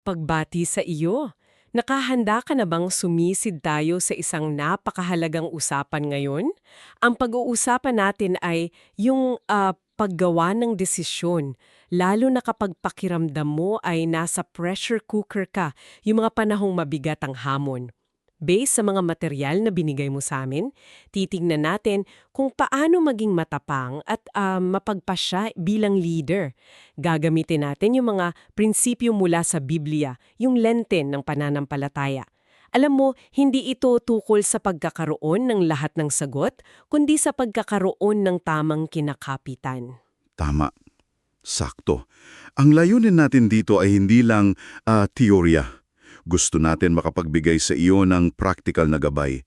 Pagbati sa iyo. Nakahanda ka na bang sumisid tayo sa isang napakahalagang usapan ngayon? Ang pag-uusapan natin ay yung ah, paggawa ng desisyon, lalo na kapag pakiramdam mo ay nasa pressure cooker ka, yung mga panahong mabigat ang hamon. Based sa mga material na binigay mo sa amin, titingnan natin kung paano maging matapang at ah, mapagpasya bilang leader. Gagamitin natin yung mga prinsipyo mula sa Biblia, yung lenten ng pananampalataya. Alam mo, hindi ito tukol sa pagkakaroon ng lahat ng sagot, kundi sa pagkakaroon ng tamang kinakapitan. Tama. Sakto. Ang layunin natin dito ay hindi lang ah, teorya. Gusto natin makapagbigay sa iyo ng practical na gabay.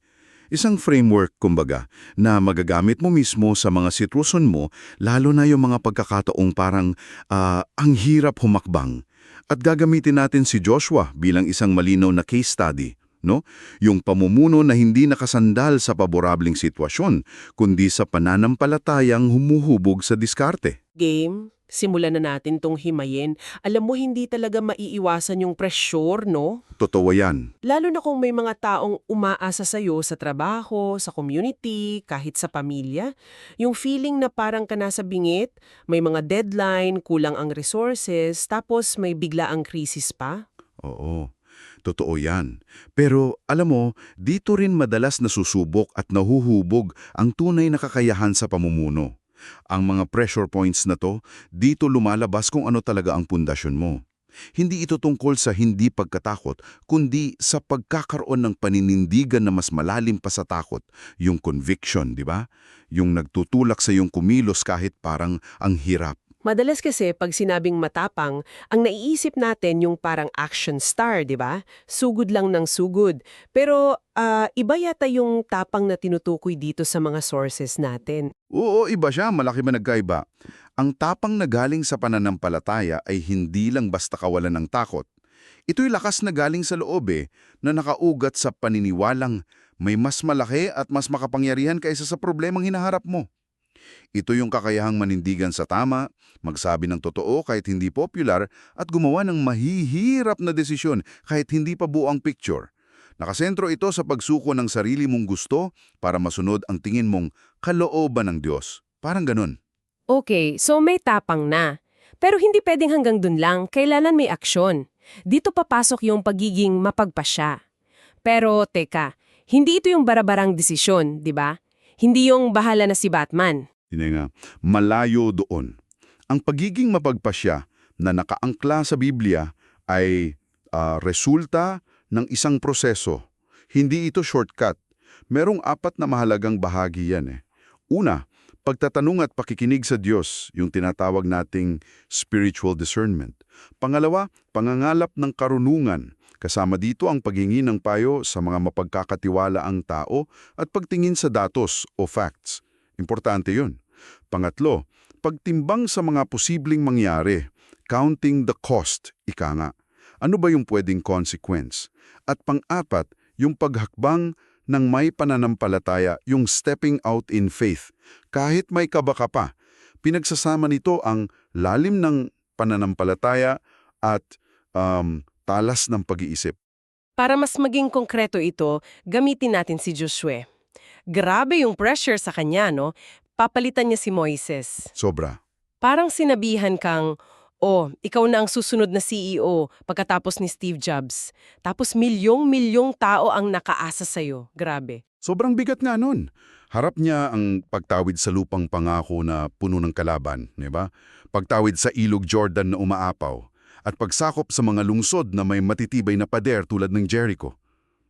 Isang framework, kumbaga, na magagamit mo mismo sa mga sitwasyon mo, lalo na yung mga pagkakataong parang ah, ang hirap humakbang. At gagamitin natin si Joshua bilang isang malinaw na case study. No? Yung pamumuno na hindi nakasandal sa paborableng sitwasyon, kundi sa pananampalatayang humuhubog sa diskarte. game, simulan na natin tong himayin. Alam mo, hindi talaga maiiwasan yung pressure, no? Totoo yan. Lalo na kung may mga taong umaasa sa'yo sa trabaho, sa community, kahit sa pamilya. Yung feeling na parang ka nasa bingit, may mga deadline, kulang ang resources, tapos may bigla ang krisis pa. Oo, totoo yan. Pero alam mo, dito rin madalas nasusubok at nahuhubog ang tunay na kakayahan sa pamumuno. Ang mga pressure points na to, dito lumalabas kung ano talaga ang pundasyon mo. Hindi ito tungkol sa hindi pagkatakot, kundi sa pagkakaroon ng paninindigan na mas malalim pa sa takot, yung conviction, di ba? Yung nagtutulak sa yung kumilos kahit parang ang hirap. Madalas kasi pag sinabing matapang, ang naiisip natin yung parang action star, di ba? Sugod lang ng sugod. Pero ah, iba yata yung tapang na tinutukoy dito sa mga sources natin. Oo, iba siya, malaki man nagkaiba. Ang tapang na galing sa pananampalataya ay hindi lang basta kawalan ng takot. Ito'y lakas na galing sa loob eh, na nakaugat sa paniniwalang may mas malaki at mas makapangyarihan kaysa sa problemang hinaharap mo. Ito yung kakayahang manindigan sa tama, magsabi ng totoo kahit hindi popular, at gumawa ng mahihirap na desisyon kahit hindi pa buo ang picture. Nakasentro ito sa pagsuko ng sarili mong gusto para masunod ang tingin mong kalooban ng Diyos. Parang ganun. Okay, so may tapang na. Pero hindi pwedeng hanggang dun lang, kailangan may aksyon. Dito papasok yung pagiging mapagpasya. Pero teka, hindi ito yung barabarang desisyon, di ba? Hindi yung bahala na si Batman. Nga, malayo doon. Ang pagiging mapagpasya na nakaangkla sa Biblia ay ah, resulta ng isang proseso. Hindi ito shortcut. Merong apat na mahalagang bahagi yan eh. Una, pagtatanong at pakikinig sa Diyos, yung tinatawag nating spiritual discernment. Pangalawa, pangangalap ng karunungan. Kasama dito ang paghingi ng payo sa mga mapagkakatiwala ang tao at pagtingin sa datos o facts. Importante yun. Pangatlo, pagtimbang sa mga posibleng mangyari, counting the cost, ika nga. Ano ba yung pwedeng consequence? At pang-apat, yung paghakbang ng may pananampalataya, yung stepping out in faith. Kahit may kaba ka pa, pinagsasama nito ang lalim ng pananampalataya at um, talas ng pag-iisip. Para mas maging konkreto ito, gamitin natin si Joshua. Grabe yung pressure sa kanya, no? Papalitan niya si Moises. Sobra. Parang sinabihan kang, oh, ikaw na ang susunod na CEO pagkatapos ni Steve Jobs. Tapos milyong-milyong tao ang nakaasa sa'yo. Grabe. Sobrang bigat nga nun. Harap niya ang pagtawid sa lupang pangako na puno ng kalaban, di ba? Pagtawid sa ilog Jordan na umaapaw. At pagsakop sa mga lungsod na may matitibay na pader tulad ng Jericho.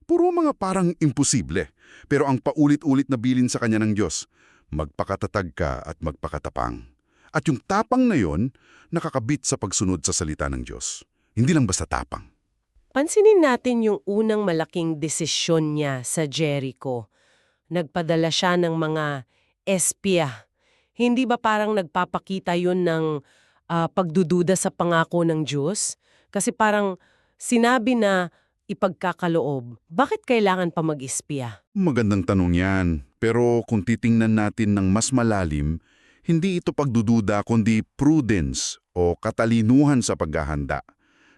Puro mga parang imposible. Pero ang paulit-ulit na bilin sa kanya ng Diyos, magpakatatag ka at magpakatapang. At yung tapang na yon, nakakabit sa pagsunod sa salita ng Diyos. Hindi lang basta tapang. Pansinin natin yung unang malaking desisyon niya sa Jericho. Nagpadala siya ng mga espya. Hindi ba parang nagpapakita yun ng ah, pagdududa sa pangako ng Diyos? Kasi parang sinabi na ipagkakaloob. Bakit kailangan pa mag-espya? Magandang tanong yan. Pero kung titingnan natin ng mas malalim, hindi ito pagdududa kundi prudence o katalinuhan sa paghahanda.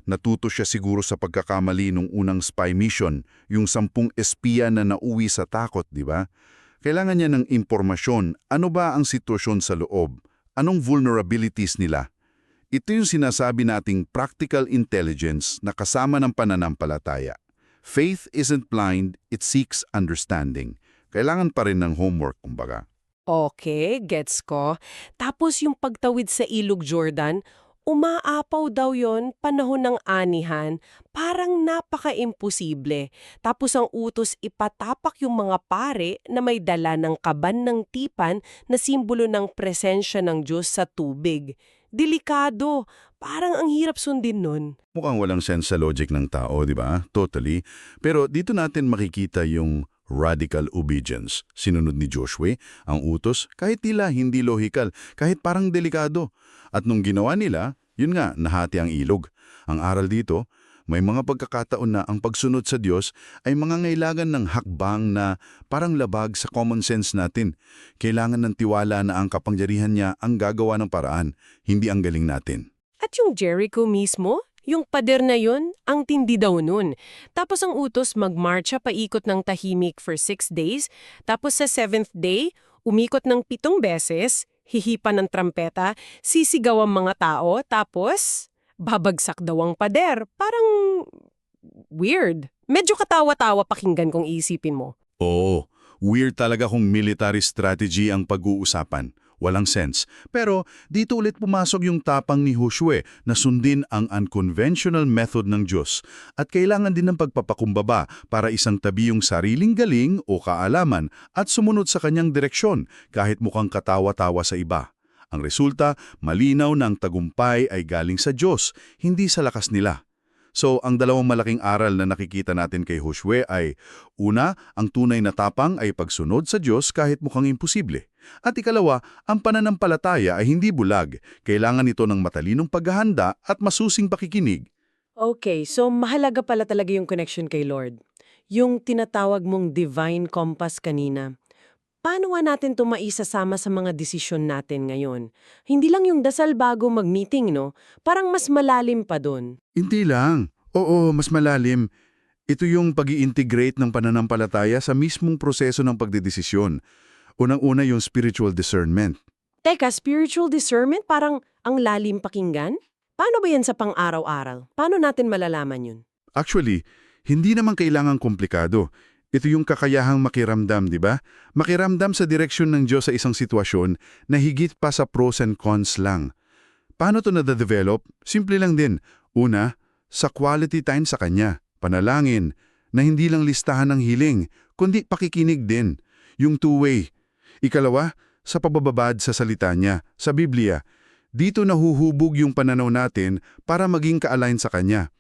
Natuto siya siguro sa pagkakamali nung unang spy mission, yung sampung espiya na nauwi sa takot, di ba? Kailangan niya ng impormasyon, ano ba ang sitwasyon sa loob? Anong vulnerabilities nila? Ito yung sinasabi nating practical intelligence na kasama ng pananampalataya. Faith isn't blind, it seeks understanding. Kailangan pa rin ng homework, kumbaga. Okay, gets ko. Tapos yung pagtawid sa Ilog Jordan, umaapaw daw yon panahon ng anihan, parang napaka-imposible. Tapos ang utos ipatapak yung mga pare na may dala ng kaban ng tipan na simbolo ng presensya ng Diyos sa tubig. Delikado, parang ang hirap sundin nun. Mukhang walang sense sa logic ng tao, di ba? Totally. Pero dito natin makikita yung radical obedience. Sinunod ni Joshua ang utos kahit tila hindi lohikal, kahit parang delikado. At nung ginawa nila, yun nga, nahati ang ilog. Ang aral dito, may mga pagkakataon na ang pagsunod sa Diyos ay mga ngailangan ng hakbang na parang labag sa common sense natin. Kailangan ng tiwala na ang kapangyarihan niya ang gagawa ng paraan, hindi ang galing natin. At yung Jericho mismo, yung pader na yun, ang tindi daw nun. Tapos ang utos magmarcha paikot ng tahimik for six days, tapos sa seventh day, umikot ng pitong beses, hihipa ng trampeta, sisigaw ang mga tao, tapos babagsak daw ang pader. Parang weird. Medyo katawa-tawa pakinggan kung isipin mo. Oo, weird talaga kung military strategy ang pag-uusapan. Walang sense. Pero dito ulit pumasok yung tapang ni Joshua na sundin ang unconventional method ng Diyos at kailangan din ng pagpapakumbaba para isang tabi yung sariling galing o kaalaman at sumunod sa kanyang direksyon kahit mukhang katawa-tawa sa iba. Ang resulta, malinaw na ang tagumpay ay galing sa Diyos, hindi sa lakas nila. So, ang dalawang malaking aral na nakikita natin kay Joshua ay, una, ang tunay na tapang ay pagsunod sa Diyos kahit mukhang imposible. At ikalawa, ang pananampalataya ay hindi bulag. Kailangan ito ng matalinong paghahanda at masusing pakikinig. Okay, so mahalaga pala talaga yung connection kay Lord. Yung tinatawag mong divine compass kanina. Paano nga natin ito maisasama sa mga desisyon natin ngayon? Hindi lang yung dasal bago mag-meeting, no? Parang mas malalim pa dun. Hindi lang. Oo, mas malalim. Ito yung pag integrate ng pananampalataya sa mismong proseso ng pagdedesisyon. Unang-una yung spiritual discernment. Teka, spiritual discernment parang ang lalim pakinggan? Paano ba yan sa pang-araw-aral? Paano natin malalaman yun? Actually, hindi naman kailangang komplikado. Ito yung kakayahang makiramdam, di ba? Makiramdam sa direksyon ng Diyos sa isang sitwasyon na higit pa sa pros and cons lang. Paano to na-develop? Simple lang din. Una, sa quality time sa Kanya, panalangin, na hindi lang listahan ng hiling, kundi pakikinig din. Yung two-way. Ikalawa, sa pabababad sa salita niya, sa Biblia. Dito nahuhubog yung pananaw natin para maging ka-align sa Kanya.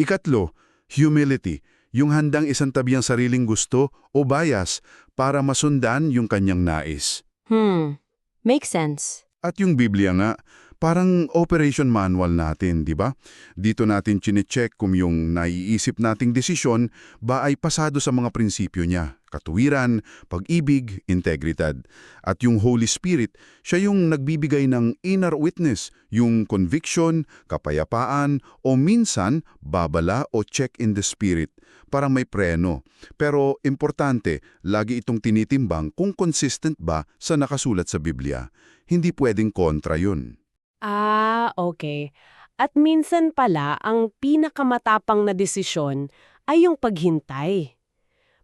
Ikatlo, humility yung handang isang tabi ang sariling gusto o bias para masundan yung kanyang nais. Hmm, makes sense. At yung Biblia nga, parang operation manual natin, di ba? Dito natin chinecheck kung yung naiisip nating desisyon ba ay pasado sa mga prinsipyo niya. Katuwiran, pag-ibig, integridad. At yung Holy Spirit, siya yung nagbibigay ng inner witness, yung conviction, kapayapaan, o minsan, babala o check in the spirit parang may preno. Pero importante, lagi itong tinitimbang kung consistent ba sa nakasulat sa Biblia. Hindi pwedeng kontra yun. Ah, okay. At minsan pala, ang pinakamatapang na desisyon ay yung paghintay.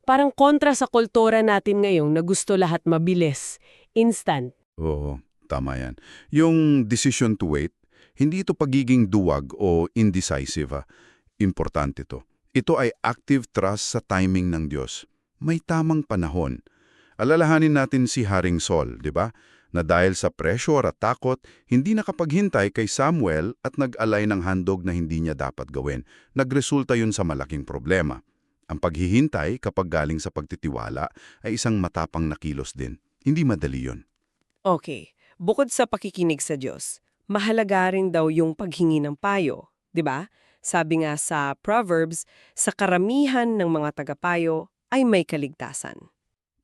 Parang kontra sa kultura natin ngayong na gusto lahat mabilis, instant. Oo, tama yan. Yung decision to wait, hindi ito pagiging duwag o indecisive. ah. Importante to. Ito ay active trust sa timing ng Diyos. May tamang panahon. Alalahanin natin si Haring Sol, di ba? Na dahil sa pressure at takot, hindi nakapaghintay kay Samuel at nag-alay ng handog na hindi niya dapat gawin. Nagresulta yun sa malaking problema. Ang paghihintay kapag galing sa pagtitiwala ay isang matapang na kilos din. Hindi madali yun. Okay, bukod sa pakikinig sa Diyos, mahalaga rin daw yung paghingi ng payo, 'di ba? Sabi nga sa Proverbs, sa karamihan ng mga tagapayo ay may kaligtasan.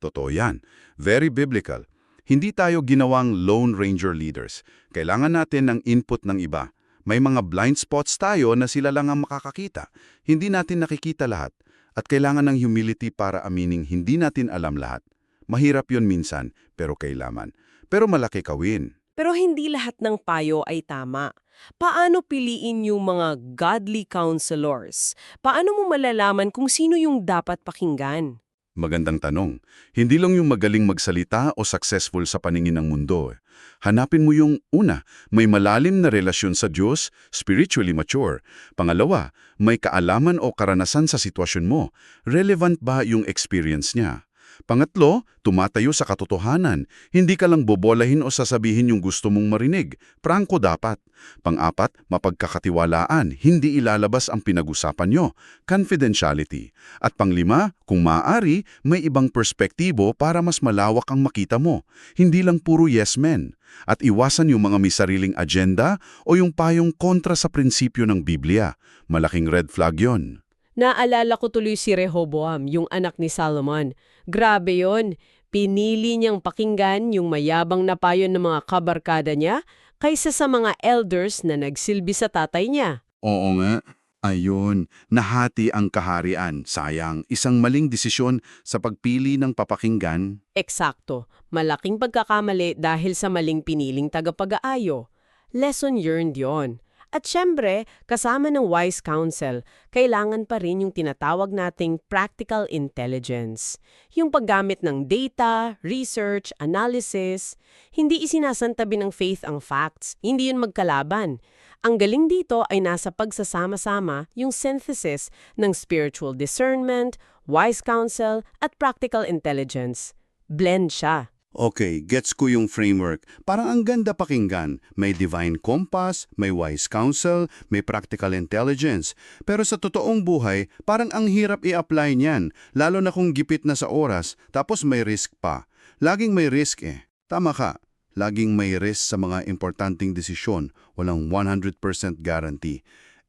Totoo yan. Very biblical. Hindi tayo ginawang Lone Ranger leaders. Kailangan natin ng input ng iba. May mga blind spots tayo na sila lang ang makakakita. Hindi natin nakikita lahat. At kailangan ng humility para amining hindi natin alam lahat. Mahirap yon minsan, pero kailaman. Pero malaki kawin. Pero hindi lahat ng payo ay tama. Paano piliin yung mga godly counselors? Paano mo malalaman kung sino yung dapat pakinggan? Magandang tanong. Hindi lang yung magaling magsalita o successful sa paningin ng mundo. Hanapin mo yung una, may malalim na relasyon sa Diyos, spiritually mature. Pangalawa, may kaalaman o karanasan sa sitwasyon mo. Relevant ba yung experience niya? Pangatlo, tumatayo sa katotohanan. Hindi ka lang bobolahin o sasabihin yung gusto mong marinig. Prangko dapat. Pang-apat, mapagkakatiwalaan. Hindi ilalabas ang pinag-usapan nyo. Confidentiality. At panglima, kung maaari, may ibang perspektibo para mas malawak ang makita mo. Hindi lang puro yes men. At iwasan yung mga may sariling agenda o yung payong kontra sa prinsipyo ng Biblia. Malaking red flag yon. Naalala ko tuloy si Rehoboam, yung anak ni Solomon. Grabe yon. Pinili niyang pakinggan yung mayabang na payo ng mga kabarkada niya kaysa sa mga elders na nagsilbi sa tatay niya. Oo nga. Ayun, nahati ang kaharian. Sayang, isang maling desisyon sa pagpili ng papakinggan. Eksakto. Malaking pagkakamali dahil sa maling piniling tagapag-aayo. Lesson learned yon. At syempre, kasama ng wise counsel, kailangan pa rin yung tinatawag nating practical intelligence. Yung paggamit ng data, research, analysis. Hindi isinasantabi ng faith ang facts, hindi yun magkalaban. Ang galing dito ay nasa pagsasama-sama yung synthesis ng spiritual discernment, wise counsel, at practical intelligence. Blend siya. Okay, gets ko yung framework. Parang ang ganda pakinggan. May divine compass, may wise counsel, may practical intelligence. Pero sa totoong buhay, parang ang hirap i-apply niyan, lalo na kung gipit na sa oras, tapos may risk pa. Laging may risk eh. Tama ka. Laging may risk sa mga importanteng desisyon. Walang 100% guarantee.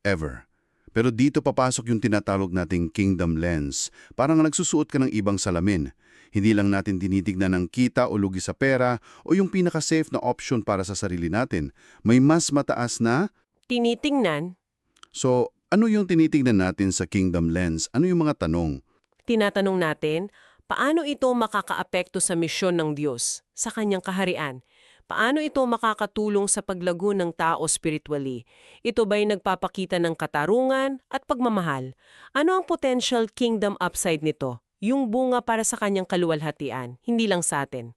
Ever. Pero dito papasok yung tinatawag nating kingdom lens. Parang nagsusuot ka ng ibang salamin. Hindi lang natin tinitignan ng kita o lugi sa pera o yung pinaka-safe na option para sa sarili natin. May mas mataas na... Tinitingnan, So, ano yung tinitignan natin sa kingdom lens? Ano yung mga tanong? tinatanong natin, paano ito makakaapekto sa misyon ng Diyos, sa kanyang kaharian? Paano ito makakatulong sa paglago ng tao spiritually? Ito ba'y nagpapakita ng katarungan at pagmamahal? Ano ang potential kingdom upside nito? Yung bunga para sa kanyang kaluwalhatian, hindi lang sa atin.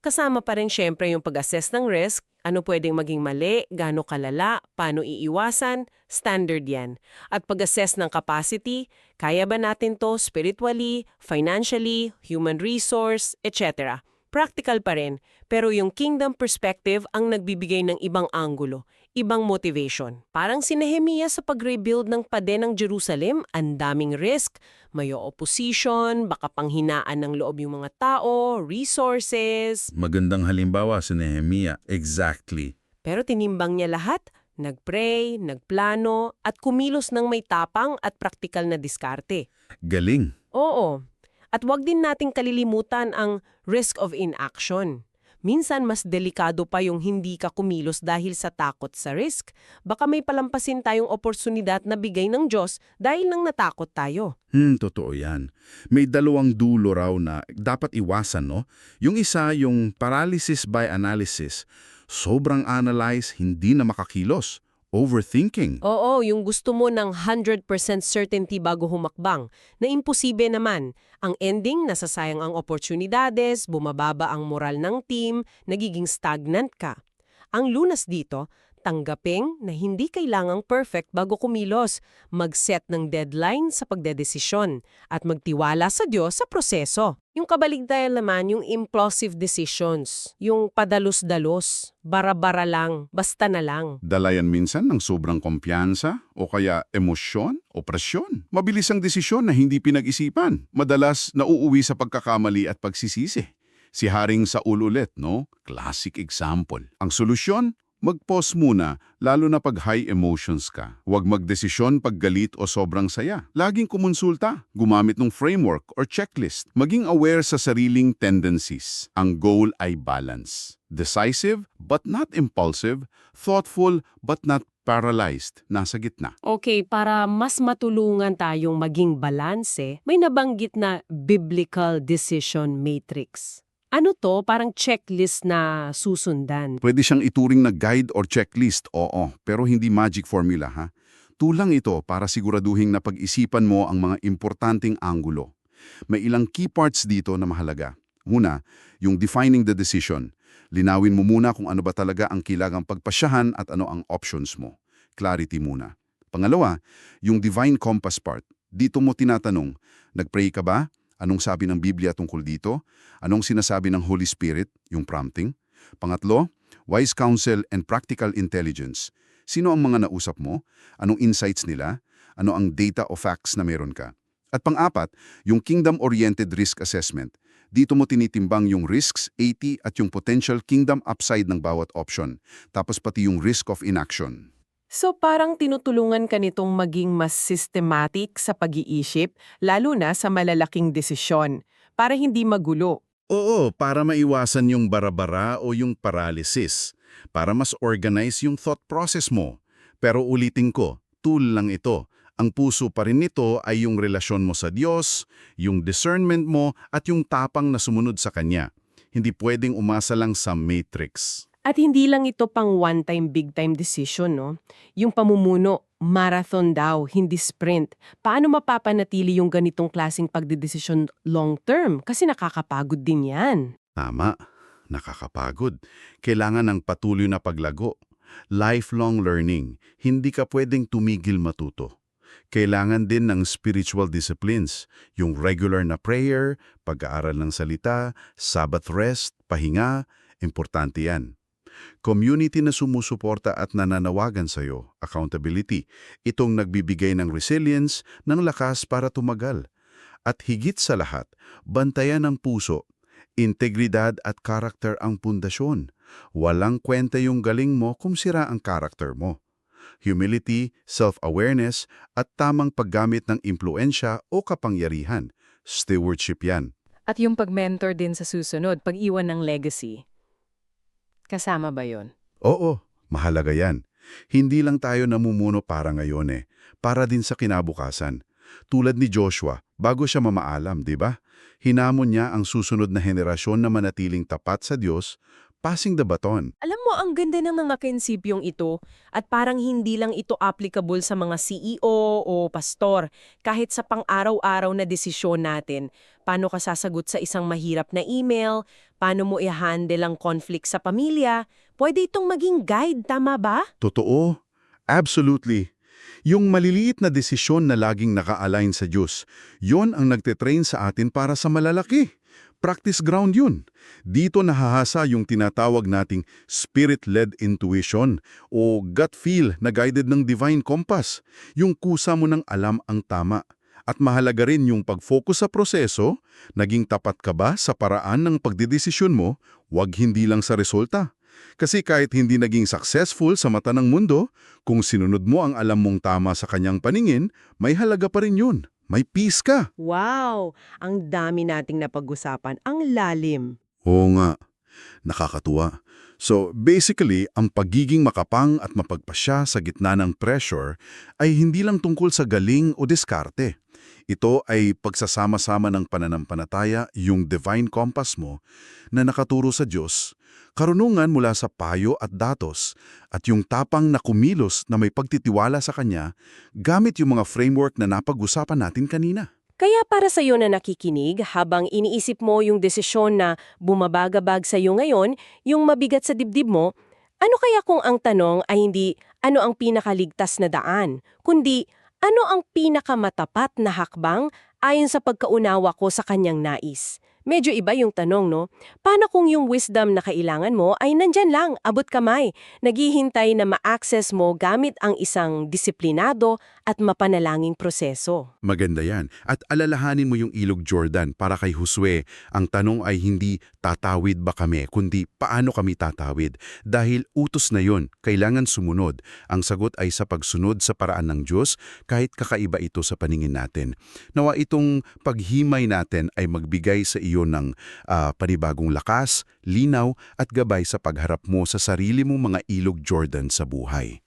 Kasama pa rin syempre yung pag-assess ng risk, ano pwedeng maging mali, gaano kalala, paano iiwasan, standard yan. At pag-assess ng capacity, kaya ba natin to spiritually, financially, human resource, etc. Practical pa rin, pero yung kingdom perspective ang nagbibigay ng ibang anggulo, ibang motivation. Parang si Nehemia sa pag-rebuild ng pade ng Jerusalem, ang daming risk, may opposition, baka panghinaan ng loob yung mga tao, resources. Magandang halimbawa si Nehemia. Exactly. Pero tinimbang niya lahat, nagpray, nagplano, at kumilos ng may tapang at praktikal na diskarte. Galing. Oo. At wag din nating kalilimutan ang risk of inaction. Minsan mas delikado pa yung hindi ka kumilos dahil sa takot sa risk. Baka may palampasin tayong oportunidad na bigay ng Diyos dahil nang natakot tayo. Hmm, totoo yan. May dalawang dulo raw na dapat iwasan, no? Yung isa, yung paralysis by analysis. Sobrang analyze, hindi na makakilos. Overthinking. Oo, yung gusto mo ng 100% certainty bago humakbang, na imposible naman. Ang ending, nasasayang ang oportunidades, bumababa ang moral ng team, nagiging stagnant ka. Ang lunas dito, tanggaping na hindi kailangang perfect bago kumilos, mag-set ng deadline sa pagdedesisyon, at magtiwala sa Diyos sa proseso. Yung kabaligtayan naman, yung impulsive decisions, yung padalos-dalos, bara-bara lang, basta na lang. Dalayan minsan ng sobrang kumpiyansa o kaya emosyon o presyon. Mabilis ang desisyon na hindi pinag-isipan. Madalas nauuwi sa pagkakamali at pagsisisi. Si Haring Saul ulit, no? Classic example. Ang solusyon? Mag-pause muna, lalo na pag high emotions ka. Huwag magdesisyon pag galit o sobrang saya. Laging kumonsulta, gumamit ng framework or checklist. Maging aware sa sariling tendencies. Ang goal ay balance. Decisive but not impulsive, thoughtful but not paralyzed, nasa gitna. Okay, para mas matulungan tayong maging balanse, may nabanggit na biblical decision matrix. Ano to? Parang checklist na susundan. Pwede siyang ituring na guide or checklist, oo, pero hindi magic formula ha. Tulang ito para siguraduhin na pag-isipan mo ang mga importanteng anggulo. May ilang key parts dito na mahalaga. Una, yung defining the decision. Linawin mo muna kung ano ba talaga ang kilagang pagpasyahan at ano ang options mo. Clarity muna. Pangalawa, yung divine compass part. Dito mo tinatanong, nagpray ka ba? Anong sabi ng Biblia tungkol dito? Anong sinasabi ng Holy Spirit, yung prompting? Pangatlo, wise counsel and practical intelligence. Sino ang mga nausap mo? Anong insights nila? Ano ang data o facts na meron ka? At pang-apat, yung kingdom-oriented risk assessment. Dito mo tinitimbang yung risks, 80 at yung potential kingdom upside ng bawat option. Tapos pati yung risk of inaction. So parang tinutulungan ka nitong maging mas systematic sa pag-iisip, lalo na sa malalaking desisyon, para hindi magulo. Oo, para maiwasan yung barabara o yung paralysis. Para mas organize yung thought process mo. Pero ulitin ko, tool lang ito. Ang puso pa rin nito ay yung relasyon mo sa Diyos, yung discernment mo at yung tapang na sumunod sa Kanya. Hindi pwedeng umasa lang sa matrix. At hindi lang ito pang one-time, big-time decision, no? Yung pamumuno, marathon daw, hindi sprint. Paano mapapanatili yung ganitong klaseng pagdedesisyon long-term? Kasi nakakapagod din yan. Tama, nakakapagod. Kailangan ng patuloy na paglago. Lifelong learning. Hindi ka pwedeng tumigil matuto. Kailangan din ng spiritual disciplines, yung regular na prayer, pag-aaral ng salita, Sabbath rest, pahinga, importante yan. Community na sumusuporta at nananawagan sa'yo, accountability, itong nagbibigay ng resilience, ng lakas para tumagal. At higit sa lahat, bantayan ng puso, integridad at karakter ang pundasyon. Walang kwenta yung galing mo kung sira ang karakter mo. Humility, self-awareness, at tamang paggamit ng impluensya o kapangyarihan. Stewardship yan. At yung pag-mentor din sa susunod, pag-iwan ng legacy. Kasama ba yon? Oo, mahalaga yan. Hindi lang tayo namumuno para ngayon eh, para din sa kinabukasan. Tulad ni Joshua, bago siya mamaalam, di ba? Hinamon niya ang susunod na henerasyon na manatiling tapat sa Diyos, passing the baton. Alam mo, ang ganda ng mga prinsipyong ito at parang hindi lang ito applicable sa mga CEO o pastor. Kahit sa pang-araw-araw na desisyon natin, paano ka sasagot sa isang mahirap na email, paano mo i-handle ang conflict sa pamilya, pwede itong maging guide, tama ba? Totoo? Absolutely. Yung maliliit na desisyon na laging naka-align sa Diyos, yon ang nagtetrain sa atin para sa malalaki. Practice ground yun. Dito nahahasa yung tinatawag nating spirit-led intuition o gut feel na guided ng divine compass, yung kusa mo ng alam ang tama. At mahalaga rin yung pag-focus sa proseso, naging tapat ka ba sa paraan ng pagdidesisyon mo, wag hindi lang sa resulta. Kasi kahit hindi naging successful sa mata ng mundo, kung sinunod mo ang alam mong tama sa kanyang paningin, may halaga pa rin yun. May peace ka. Wow! Ang dami nating napag-usapan. Ang lalim. Oo nga. Nakakatuwa. So, basically, ang pagiging makapang at mapagpasya sa gitna ng pressure ay hindi lang tungkol sa galing o diskarte. Ito ay pagsasama-sama ng pananampalataya, yung divine compass mo, na nakaturo sa Diyos, karunungan mula sa payo at datos, at yung tapang na kumilos na may pagtitiwala sa Kanya gamit yung mga framework na napag-usapan natin kanina. Kaya para sa iyo na nakikinig, habang iniisip mo yung desisyon na bumabagabag sa iyo ngayon, yung mabigat sa dibdib mo, ano kaya kung ang tanong ay hindi ano ang pinakaligtas na daan, kundi ano ang pinakamatapat na hakbang ayon sa pagkaunawa ko sa kanyang nais? Medyo iba yung tanong, no? Paano kung yung wisdom na kailangan mo ay nandyan lang, abot kamay, naghihintay na ma-access mo gamit ang isang disiplinado at mapanalanging proseso? Maganda yan. At alalahanin mo yung ilog Jordan para kay Josue. Ang tanong ay hindi tatawid ba kami, kundi paano kami tatawid. Dahil utos na yon, kailangan sumunod. Ang sagot ay sa pagsunod sa paraan ng Diyos kahit kakaiba ito sa paningin natin. Nawa itong paghimay natin ay magbigay sa iyo ng ah, panibagong lakas, linaw at gabay sa pagharap mo sa sarili mong mga ilog Jordan sa buhay.